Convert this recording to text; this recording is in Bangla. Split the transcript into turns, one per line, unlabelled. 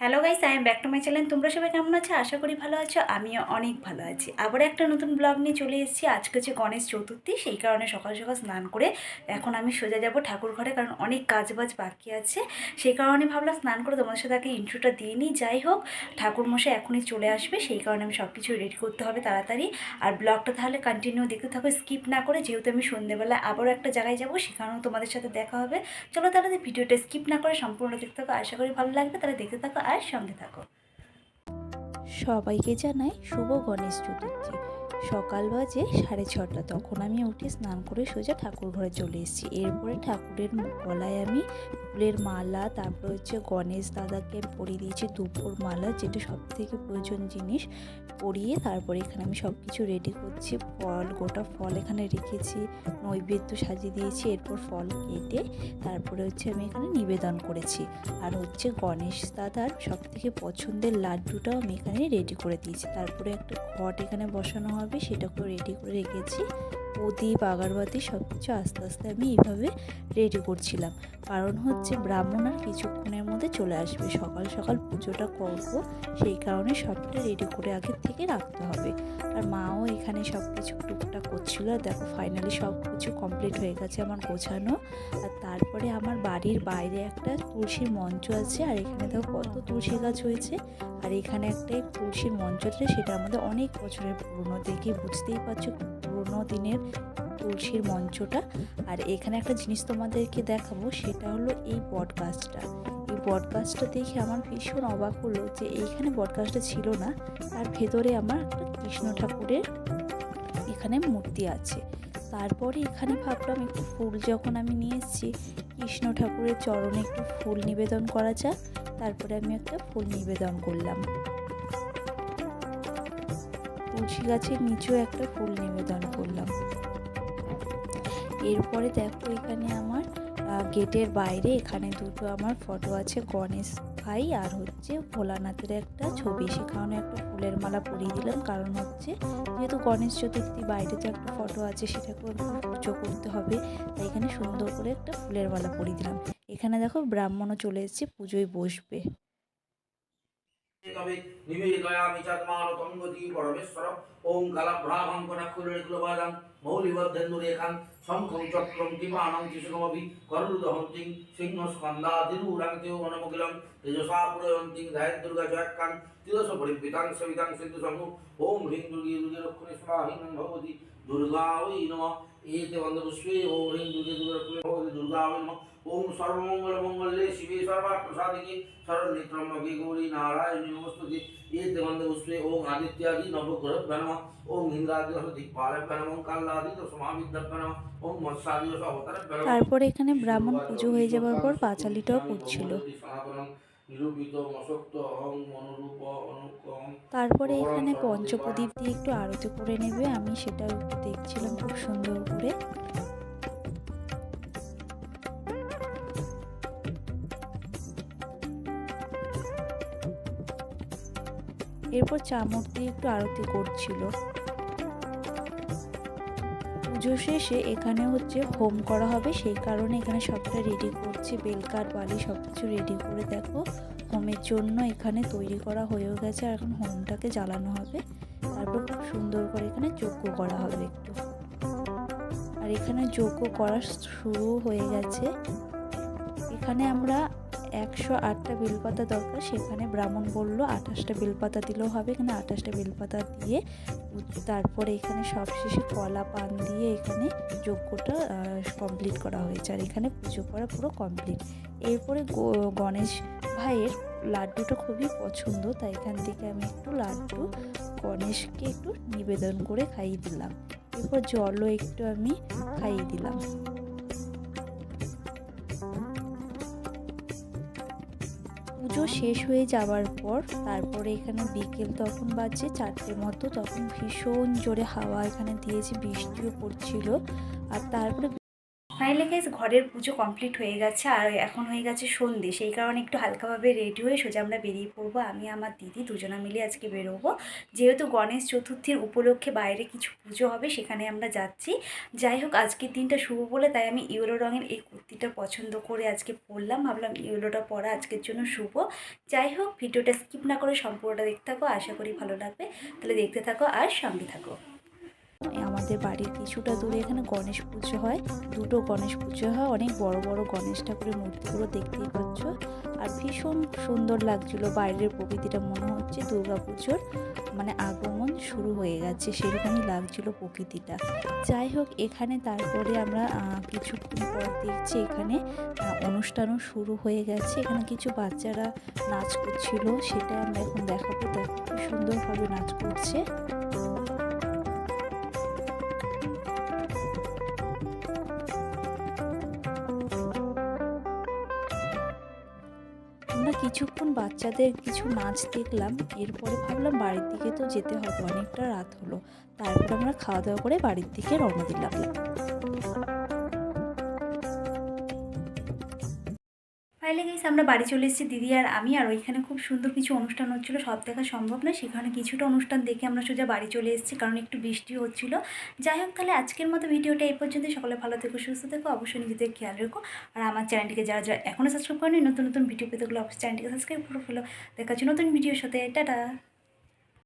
Hello guys I am back to my channel তোমরা সবাই কেমন আছো? আশা করি ভালো আছো, আমিও অনেক ভালো আছি। আবার একটা নতুন ব্লগ নিয়ে চলে এসেছি। আজকে হচ্ছে গণেশ চতুর্থী, সেই কারণে সকাল সকাল স্নান করে এখন আমি সোজা যাব ঠাকুর ঘরে, কারণ অনেক কাজ বাজ বাকি আছে। সেই কারণে ভাবলাম স্নান করে তোমাদের সাথে আগে ইন্ট্রোটা দিয়ে নিই। যাই হোক ঠাকুর মশাই এখনই চলে আসবে, সেই কারণে আমি সব কিছু রেডি করতে হবে তাড়াতাড়ি। আর ব্লগটা তাহলে কন্টিনিউ দেখতে থাকো স্কিপ না করে, যেহেতু আমি সন্ধ্যেবেলা আবারও একটা জায়গায় যাব সেখানেও তোমাদের সাথে দেখা হবে। চলো তাহলে ভিডিওটা স্কিপ না করে সম্পূর্ণ দেখতে থাকো। আশা করি ভালো লাগবে, তাহলে দেখতে থাকো। আর সঙ্গে থাকো। সবাইকে জানাই শুভ গণেশ চতুর্থী। সকাল বাজে সাড়ে ছটা, তখন আমি উঠে স্নান করে সোজা ঠাকুর ঘরে চলে এসেছি। এরপরে ঠাকুরের গলায় আমি ফুলের মালা, তারপর হচ্ছে গণেশ দাদাকে পরিয়ে দিয়েছি দুপুর মালা, যেটা সব থেকে প্রয়োজন জিনিস। পরিয়ে তারপরে এখানে আমি সব কিছু রেডি করছি। ফল, গোটা ফল এখানে রেখেছি, নৈবেদ্য সাজিয়ে দিয়েছি, এরপর ফল কেটে তারপরে হচ্ছে আমি এখানে নিবেদন করেছি। আর হচ্ছে গণেশ দাদার সব থেকে পছন্দের লাড্ডুটাও আমি এখানে রেডি করে দিয়েছি। তারপরে একটা ঘট এখানে বসানো হবে, সেটাকেও রেডি করে রেখেছি। প্রদীপ, আগরবাতি সব কিছু আস্তে আস্তে আমি এইভাবে রেডি করছিলাম। কারণ হচ্ছে ব্রাহ্মণ আর কিছুক্ষণের মধ্যে চলে আসবে। সকাল সকাল পুজোটা করব, সেই কারণে সবটা রেডি করে আগের থেকে রাখতে হবে। আর মাও এখানে সব কিছু টুকটাক করছিল। আর দেখো ফাইনালি সব কিছু কমপ্লিট হয়ে গেছে আমার গোছানো। আর তারপরে আমার বাড়ির বাইরে একটা তুলসীর মঞ্চ আছে। আর এখানে দেখো কত তুলসী গাছ হয়েছে। আর এখানে একটা তুলসীর মঞ্চটা, সেটা আমাদের অনেক বছরের পুরনো। দেখে বুঝতেই পারছ, পুরনো দিনের তুলসীর মঞ্চটা। আর এখানে একটা জিনিস তোমাদেরকে দেখাবো, সেটা হলো এই বটগাছটা এই বটগাছটা দেখে আমার ভীষণ অবাক হলো যে এইখানে বটগাছটা ছিল না, তার ভেতরে আমার কৃষ্ণ ঠাকুরের এখানে মূর্তি আছে। তারপরে এখানে ভাবলাম একটু ফুল যখন আমি নিয়ে এসেছি, কৃষ্ণ ঠাকুরের চরণে একটু ফুল নিবেদন করা যাক, তারপরে আমি একটা ফুল নিবেদন করলাম। তুলসী গাছের নিচেও একটা ফুল নিবেদন করলাম। এরপরে দেখো এখানে আমার গেটের বাইরে এখানে দুটো আমার ফটো আছে, গণেশ ভাই আর হচ্ছে ভোলানাথের একটা ছবি। সেখানে একটা ফুলের মালা পরিয়ে দিলাম, কারণ হচ্ছে যেহেতু গণেশ চতুর্থী বাইরে তো একটা ফটো আছে সেটাকে পুজো করতে হবে, তাই এখানে সুন্দর করে একটা ফুলের মালা পরিয়ে দিলাম। এখানে দেখো ব্রাহ্মণও চলে এসেছে, পুজোয় বসবে।
তবে তেজসা পুরয়ন্তিং ধায়ন দুর্গা জয়াক্কান তিলস পরিপিতাং সবিতাং সিদ্ধু সংঘু ওম দুর্গে দুর্গে রক্ষণে স্বাহা হিং ভগবতী দুর্গা ওই নমঃ। এতে বন্দপুষ্পে ওম হ্রিং দুর্গে দুর্গে রক্ষণে দুর্গা ওই নমঃ। ওম সর্বমঙ্গল মঙ্গলে শিবে সর্বার্থ প্রসাদিকে শরণ্যত্রম্বকে গৌরী নারায়ণী নমস্তুতে। এতে বন্দপুষ্পে ওম আদিত্যাদি নবগ্রহ নমঃ। ওম ইন্দ্রাদি দিকপালভ্য নমঃ। কাল্লাদি সমাবিদ্যভ্য নমঃ। ওম মৎস্যাদি অবতারভ্য নমঃ।
তারপরে এখানে ব্রাহ্মণ পুজো হয়ে যাওয়ার পর পাঁচালিটাও পড়ছিল তারপরে এখানে পঞ্চপ্রদীপ দিয়ে একটু আরতি করে নেবে। আমি সেটা দেখছিলাম খুব সুন্দর করে। এরপর চামচ দিয়ে একটু আরতি করছিল। পুজো শেষে এখানে হচ্ছে হোম করা হবে, সেই কারণে এখানে সবটা রেডি করছে বেলকার বালি সব কিছু রেডি করে দেখো। হোমের জন্য এখানে তৈরি করা হয়েও গেছে, আর এখন হোমটাকে জ্বালানো হবে। তারপর খুব সুন্দর করে এখানে যজ্ঞ করা হবে একটু। আর এখানে যজ্ঞ করা শুরু হয়ে গেছে। এখানে আমরা একশো আটটা বেলপাতা দরকার, সেখানে ব্রাহ্মণ বলল আঠাশটা বেলপাতা দিলেও হবে, এখানে আঠাশটা বেলপাতা দিয়ে তারপরে এখানে সবশেষে কলা পান দিয়ে এখানে যজ্ঞটা কমপ্লিট করা হয়েছে, আর এখানে পুজো করা পুরো কমপ্লিট এরপরে গণেশ ভাইয়ের লাড্ডুটা খুবই পছন্দ, তাই এখান থেকে আমি একটু লাড্ডু গণেশকে একটু নিবেদন করে খাইয়ে দিলাম। এরপর জলও একটু আমি খাইয়ে দিলাম। পুজো শেষ হয়ে যাওয়ার পর তারপরে এখানে বিকেল তখন বাজছে, চারটে মতো, তখন ভীষণ জোরে হাওয়া এখানে দিয়েছে, বৃষ্টিও পড়ছিল। আর তারপরে
ফাইনালি গাইজ ঘরের পুজো কমপ্লিট হয়ে গেছে আর এখন হয়ে গেছে সন্ধে। সেই কারণে একটু হালকাভাবে রেডি হয়ে সোজা আমরা বেরিয়ে পড়ব। আমি, আমার দিদি দুজনা মিলে আজকে বেরোবো। যেহেতু গণেশ চতুর্থীর উপলক্ষে বাইরে কিছু পুজো হবে, সেখানে আমরা যাচ্ছি। যাই হোক, আজকের দিনটা শুভ বলে তাই আমি ইয়েলো রঙের এই কুর্তিটা পছন্দ করে আজকে পরলাম। ভাবলাম ইয়েলোটা পরা আজকের জন্য শুভ। যাই হোক, ভিডিওটা স্কিপ না করে সম্পূর্ণটা দেখতে থাকো। আশা করি ভালো লাগবে। তাহলে দেখতে থাকো আর সঙ্গে থাকো।
আমাদের বাড়ির কিছুটা দূরে এখানে গণেশ পুজো হয়। দুটো গণেশ পুজো হয়। অনেক বড় বড় গণেশ ঠাকুরের মূর্তিগুলো দেখতেই পাচ্ছ। আর ভীষণ সুন্দর লাগছিল। বাইরের প্রকৃতিটা মনে হচ্ছে পুজোর। মানে আগমন শুরু হয়ে গেছে। সেরকমই লাগছিল প্রকৃতিটা। যাই হোক, এখানে তারপরে আমরা কিছুক্ষণ পর দেখছি এখানে অনুষ্ঠানও শুরু হয়ে গেছে। এখানে কিছু বাচ্চারা নাচ করছিল। সেটা আমরা এখন দেখাবো। দেখো সুন্দরভাবে নাচ করছে। কিছুক্ষণ বাচ্চাদের কিছু নাচ দেখলাম, এরপরে ভাবলাম বাড়ির দিকে তো যেতে হবে, অনেকটা রাত হলো। তারপর আমরা খাওয়া দাওয়া করে বাড়ির দিকে রওনা দিলাম।
ফাইলে গেছি আমরা বাড়ি চলে এসেছি দিদি আর আমি, আর ওইখানে খুব সুন্দর কিছু অনুষ্ঠান হচ্ছিল। সব দেখা সম্ভব না সেখানে কিছুটা অনুষ্ঠান দেখে আমরা সোজা বাড়ি চলে এসেছি, কারণ একটু বৃষ্টি হচ্ছিল। যাই হোক, তাহলে আজকের মতো ভিডিওটা এই পর্যন্ত সকলে ভালো থেকো, সুস্থ থেকো, অবশ্যই নিজেদের খেয়াল রেখো। আর আমার চ্যানেলটিকে যারা যারা এখনও সাবস্ক্রাইব করেনি নতুন নতুন ভিডিও পেতে গেলে অবশ্যই চ্যানেলটিকে সাবস্ক্রাইব করে ফেলো। দেখাচ্ছি নতুন ভিডিওর সাথে। টাটা!